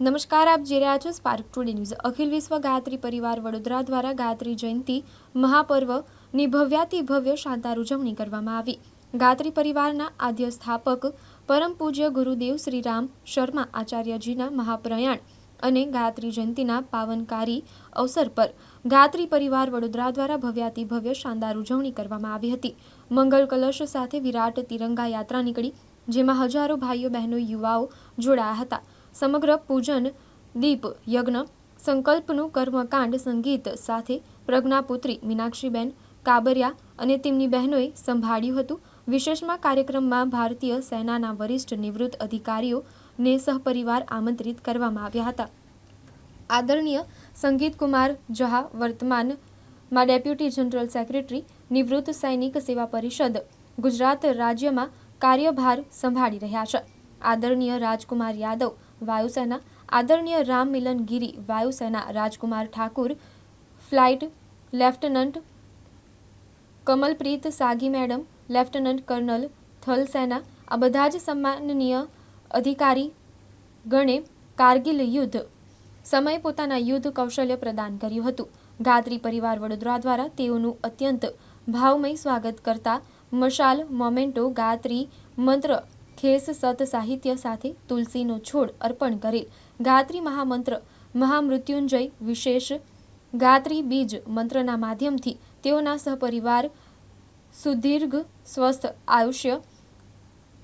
નમસ્કાર, આપ જે રહ્યા છો સ્પાર્ક ટુડે ન્યૂઝ અખિલ વિશ્વ ગાયત્રી પરિવાર વડોદરા દ્વારા ગાયત્રી જયંતિ મહાપર્વની ભવ્યાતિ ભવ્ય શાનદાર ઉજવણી કરવામાં આવી. ગાયત્રી પરિવારના આદ્ય સ્થાપક, પરમ પૂજ્ય ગુરુદેવ શ્રી રામ શર્મા આચાર્યજીના મહાપ્રયાણ અને ગાયત્રી જયંતિના પાવનકારી અવસર પર ગાયત્રી પરિવાર વડોદરા દ્વારા ભવ્યાતિ ભવ્ય શાનદાર ઉજવણી કરવામાં આવી હતી. મંગલ કલશ સાથે વિરાટ તિરંગા યાત્રા નીકળી, જેમાં હજારો ભાઈઓ બહેનો યુવાઓ જોડાયા હતા. સમગ્ર પૂજન, દીપ, યજ્ઞ, સંકલ્પનું કર્મકાંડ, સંગીત સાથે પ્રજ્ઞાપુત્રી મીનાક્ષીબેન કાબરિયા અને તેમની બહેનોએ સંભાળ્યું હતું. વિશેષમાં કાર્યક્રમમાં ભારતીય સેનાના વરિષ્ઠ નિવૃત્ત અધિકારીઓને સહપરિવાર આમંત્રિત કરવામાં આવ્યા હતા. આદરણીય સંગીત કુમાર જહા વર્તમાનમાં ડેપ્યુટી જનરલ સેક્રેટરી, નિવૃત્ત સૈનિક સેવા પરિષદ, ગુજરાત રાજ્યમાં કાર્યભાર સંભાળી રહ્યા છે. આદરણીય રાજકુમાર યાદવ વાયુસેના આદરણીય રામ મિલન ગિરી, વાયુસેના Rajkumar Thakur, flight lieutenant Kamalpreet Sagi madam, lieutenant colonel થલસેના, આ બધા જ સન્માનનીય અધિકારી ગણે કારગિલ યુદ્ધ સમયે પોતાના યુદ્ધ કૌશલ્ય પ્રદાન કર્યું હતું. ગાત્રી પરિવાર વડોદરા દ્વારા તેઓનું અત્યંત ભાવમય સ્વાગત કરતા મશાલ મોમેન્ટો ગાત્રી મંત્ર ખેસ સત સાહિત્ય સાથે તુલસીનો છોડ અર્પણ કરેલ. ગાત્રી મહામંત્ર, મહામૃત્યુંજય વિશેષ ગાત્રી બીજ મંત્રના માધ્યમથી તેઓના સહપરિવાર સુદીર્ઘ સ્વસ્થ આયુષ્ય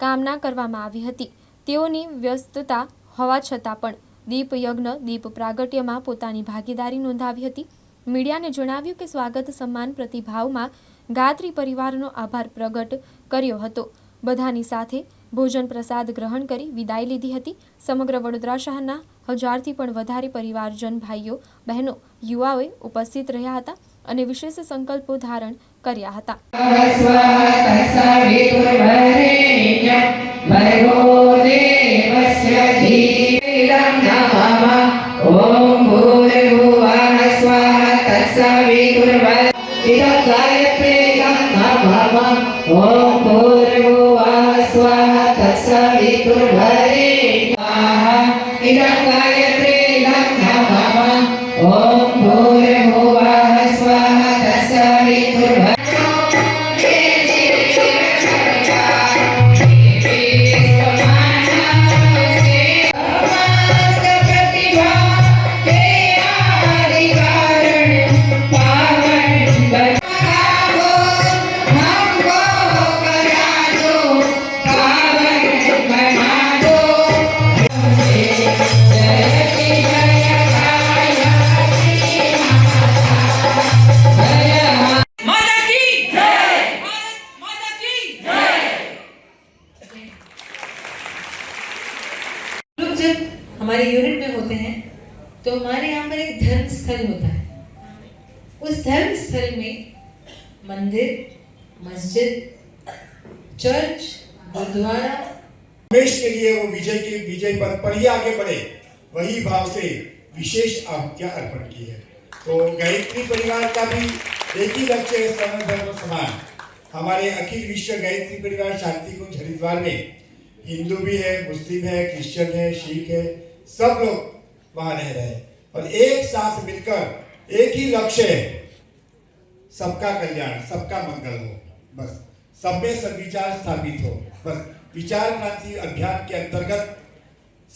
કામના કરવામાં આવી હતી. તેઓની વ્યસ્તતા હોવા છતાં પણ દીપ યજ્ઞ દીપ પ્રાગટ્યમાં પોતાની ભાગીદારી નોંધાવી હતી. મીડિયાને જણાવ્યું કે સ્વાગત સન્માન પ્રતિભાવમાં ગાત્રી પરિવારનો આભાર પ્રગટ કર્યો હતો. બધાની સાથે ભોજન પ્રસાદ ગ્રહણ કરી વિદાય લીધી હતી સમગ્ર વડોદરા શહેરના હજારથી પણ વધારે પરિવારજન ભાઈઓ બહેનો યુવાઓએ ઉપસ્થિત રહ્યા હતા અને વિશેષ સંકલ્પો ધારણ કર્યા હતા जब हमारे यूनिट में होते हैं तो हमारे यहाँ पर एक धर्म स्थल होता है। उस धर्म स्थल में मंदिर, मस्जिद, चर्च, गुरुद्वारा। देश के लिए वो विजय के, विजय पथ पर ही आगे बढ़े। वही भाव से विशेष आहुतियाँ अर्पण की है। तो गायत्री परिवार का भी एक ही लक्ष्य है सर्व धर्म समान। हमारे अखिल विश्व गायत्री परिवार शांति को हरिद्वार में हिंदू भी है, मुस्लिम है, क्रिश्चियन है सिख है, सब लोग वहाँ रह रहे हैं। और एक साथ मिलकर एक ही लक्ष्य है, सबका कल्याण, सबका मंगल हो, बस। सब में सदविचार स्थापित हो, बस। विचार क्रांति अभियान के अंतर्गत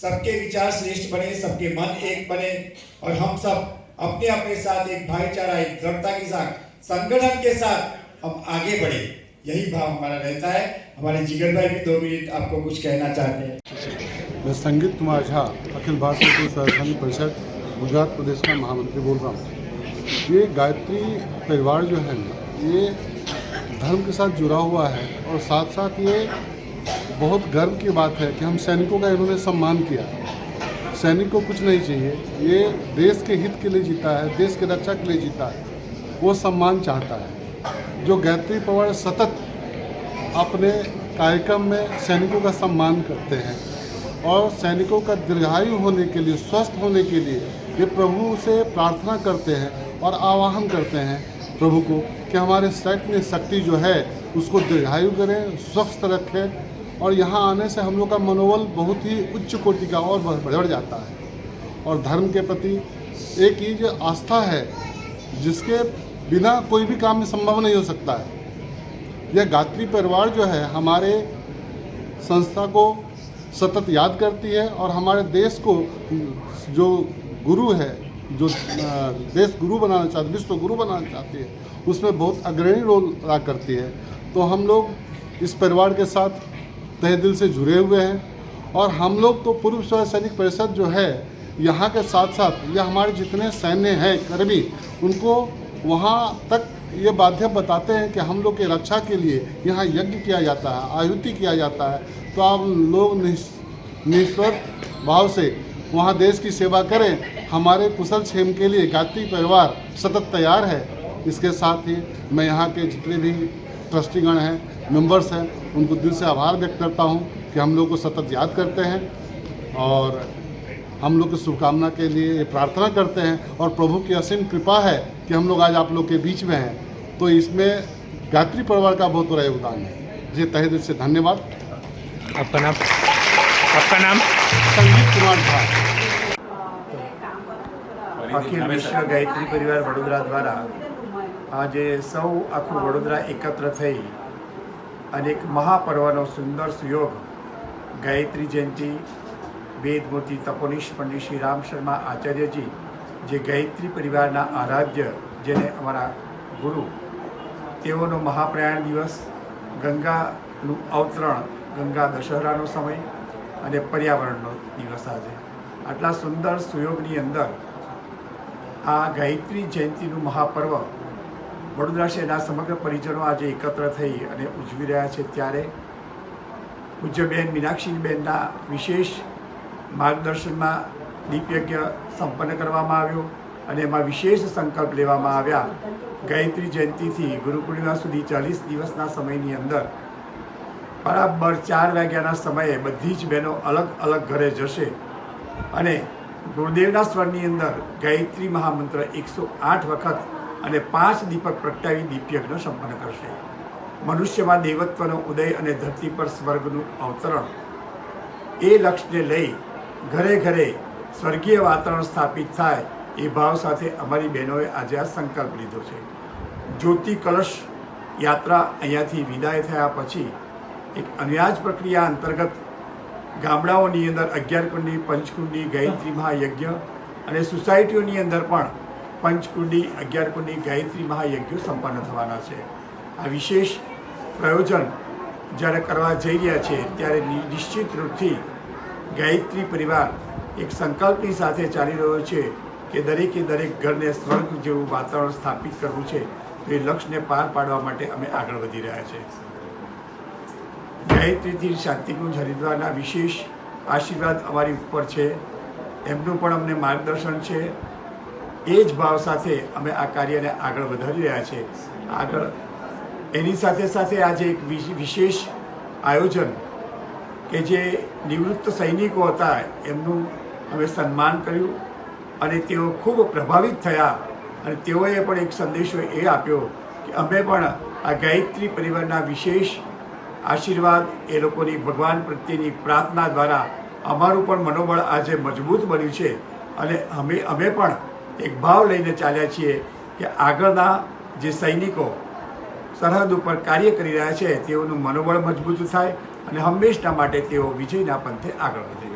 सबके विचार श्रेष्ठ बने, सबके मन एक बने, और हम सब अपने अपने साथ, एक भाईचारा, एक दृढ़ता के साथ, संगठन के साथ हम आगे बढ़े। यही भाव हमारा रहता है। हमारे जिगर भाई भी दो मिनट आपको कुछ कहना चाहते हैं। मैं संगीत कुमार झा, अखिल भारतीय संस्थान परिषद, गुजरात प्रदेश का महामंत्री बोल रहा हूँ। ये गायत्री परिवार जो है ये धर्म के साथ जुड़ा हुआ है और साथ साथ ये बहुत गर्व की बात है कि हम सैनिकों का इन्होंने सम्मान किया। सैनिक को कुछ नहीं चाहिए, ये देश के हित के लिए जीता है, देश की रक्षा के लिए जीता है, वो सम्मान चाहता है। जो गायत्री परिवार सतत अपने कार्यक्रम में सैनिकों का सम्मान करते हैं और सैनिकों का दीर्घायु होने के लिए, स्वस्थ होने के लिए ये प्रभु से प्रार्थना करते हैं और आवाहन करते हैं, प्रभु को कि हमारे सैन्य शक्ति जो है, उसको दीर्घायु करें, स्वस्थ रखें और यहाँ आने से हम लोग का मनोबल बहुत ही उच्च कोटि का और बढ़ जाता है। और धर्म के प्रति एक ही जो आस्था है, जिसके बिना कोई भी काम संभव नहीं हो सकता है। यह गायत्री परिवार जो है, हमारे संस्था को सतत याद करती है और हमारे देश को जो गुरु है, जो देश गुरु बनाना चाहती, विश्व गुरु बनाना चाहती है, उसमें बहुत अग्रणी रोल अदा करती है। तो हम लोग इस परिवार के साथ तहे दिल से जुड़े हुए हैं और हम लोग तो पूर्व स्वयं सैनिक परिषद जो है, यहाँ के साथ साथ ये हमारे जितने सैन्य हैं, कर्मी, उनको वहाँ तक ये बाध्य बताते हैं कि हम लोग की रक्षा के लिए यहाँ यज्ञ किया जाता है, आहुति किया जाता है। तो आप लोग निस्- निस्वार्थ भाव से वहाँ देश की सेवा करें। हमारे कुशल क्षेम के लिए गायत्री परिवार सतत तैयार है। इसके साथ ही मैं यहाँ के जितने भी ट्रस्टीगण हैं, मेंबर्स हैं, उनको दिल से आभार व्यक्त करता हूँ कि हम लोग को सतत याद करते हैं और हम लोग की शुभकामना के लिए प्रार्थना करते हैं और प्रभु की असीम कृपा है कि हम लोग आज आप लोग के बीच में हैं तो इसमें गायत्री परिवार का बहुत बड़ा योगदान है जी तहे दिल से धन्यवाद आपका नाम आपका नाम संगीत कुमार झा અખિલ વિશ્વ ગાયત્રી પરિવાર વડોદરા દ્વારા આજે સૌ આખું વડોદરા એકત્ર થઈ અને એક મહાપર્વનો સુંદર સુયોગ ગાયત્રી જયંતિ વેદમૂર્તિ તપોનિષ પંડિત શ્રી રામ શર્મા આચાર્યજી જે ગાયત્રી પરિવારના આરાધ્ય જેને અમારા ગુરુ, તેઓનો મહાપ્રયાણ દિવસ, ગંગાનું અવતરણ, ગંગા દશહરાનો સમય અને પર્યાવરણનો દિવસ આજે. આટલા સુંદર સુયોગની અંદર આ ગાયત્રી જયંતિનું મહાપર્વ વડોદરા શહેરના સમગ્ર પરિજનો આજે એકત્ર થઈ અને ઉજવી રહ્યા છે ત્યારે પૂજ્યબેન મીનાક્ષીબેનના વિશેષ માર્ગદર્શનમાં દીપયજ્ઞ સંપન્ન કરવામાં આવ્યો અને એમાં વિશેષ સંકલ્પ લેવામાં આવ્યા. ગાયત્રી જયંતિથી ગુરુ પૂર્ણિમા સુધી ચાલીસ દિવસના સમયની અંદર બરાબર ચાર વાગ્યાના સમયે બધી જ બહેનો અલગ અલગ ઘરે જશે. અને ગુરુદેવના સ્વરની અંદર ગાયત્રી મહામંત્ર એકસો આઠ વખત અને પાંચ દીપક પ્રગટાવી દીપયજ્ઞ સંપન્ન કરશે. મનુષ્યમાં દેવત્વનો ઉદય અને ધરતી પર સ્વર્ગનું અવતરણ એ લક્ષ્યને લઈ ઘરે ઘરે સ્વર્ગીય વાતાવરણ સ્થાપિત થાય એ ભાવ સાથે અમારી બહેનોએ આજે આ સંકલ્પ લીધો છે. જ્યોતિ કલશ યાત્રા અહીંયાથી વિદાય થયા પછી એક અન્યાજ પ્રક્રિયા અંતર્ગત ગામડાઓની અંદર અગિયાર કુંડી પંચકુંડી, ગાયત્રી મહાયજ્ઞ અને સોસાયટીઓની અંદર પણ પંચકુંડી અગિયાર કુંડી ગાયત્રી મહાયજ્ઞો સંપન્ન થવાના છે. આ વિશેષ પ્રયોજન જ્યારે કરવા જઈ રહ્યા છે, ત્યારે નિશ્ચિત રૂપથી ગાયત્રી પરિવાર એક સંકલ્પની સાથે ચાલી રહ્યો છે કે દરેકે દરેક ઘરને સ્વર્ગ જેવું વાતાવરણ સ્થાપિત કરવું છે તો એ લક્ષ્યને પાર પાડવા માટે અમે આગળ વધી રહ્યા છીએ ગાયત્રીથી શાંતિકુંજ હરિદ્વારના વિશેષ આશીર્વાદ અમારી ઉપર છે. એમનું પણ અમને માર્ગદર્શન છે. એ જ ભાવ સાથે અમે આ કાર્યને આગળ વધારી રહ્યા છે. આગળ એની સાથે સાથે આજે એક વિશ- વિશેષ આયોજન કે જે નિવૃત્ત સૈનિકો હતા એમનું અમે સન્માન કર્યું અને તેઓ ખૂબ પ્રભાવિત થયા અને તેઓએ પણ એક સંદેશો એ આપ્યો કે અમે પણ આ ગાયત્રી પરિવારના વિશેષ આશીર્વાદ એ લોકોની ભગવાન પ્રત્યેની પ્રાર્થના દ્વારા અમારું પણ મનોબળ આજે મજબૂત બન્યું છે અને અમે અમે પણ એક ભાવ લઈને ચાલ્યા છીએ કે આગળના જે સૈનિકો સરહદ ઉપર કાર્ય કરી રહ્યા છે તેઓનું મનોબળ મજબૂત થાય અને હંમેશના માટે તેઓ વિજયના પંથે આગળ વધે.